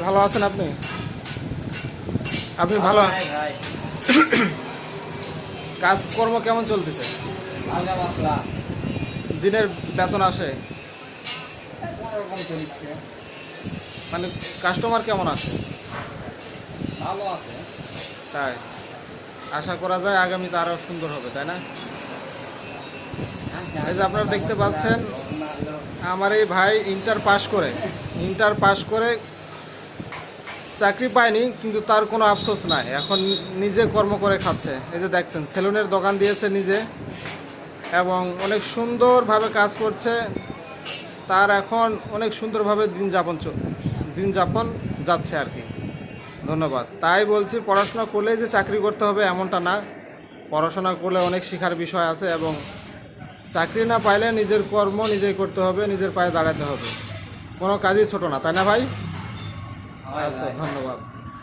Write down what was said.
ভালো আছেন আপনি? আপনি ভালো ভাই কাজকর্ম কেমন চলতেছে? দিনের বেতন আসে? মানে কাস্টমার কেমন আসে ভালো আছে। তাই? আশা করা যায় আগামীতে আরও সুন্দর হবে তাই না? এই যে আপনারা দেখতে পাচ্ছেন আমার এই ভাই ইন্টার পাস করে ইন্টার পাস করে চাকরি পায়নি, কিন্তু তার কোনো আফসোস নাই। এখন নিজে কর্ম করে খাচ্ছে। এই যে দেখছেন, সেলুনের দোকান দিয়েছে নিজে এবং অনেক সুন্দরভাবে কাজ করছে। তার এখন অনেক সুন্দরভাবে দিন যাপন দিন যাপন যাচ্ছে আর কি। ধন্যবাদ। তাই বলছি, পড়াশোনা করলেই যে চাকরি করতে হবে এমনটা না। পড়াশোনা করলে অনেক শেখার বিষয় আছে এবং চাকরি না পাইলে নিজের কর্ম নিজেই করতে হবে, নিজের পায়ে দাঁড়াতে হবে। কোনো কাজই ছোট না, তাই না ভাই? はい、はい、そう、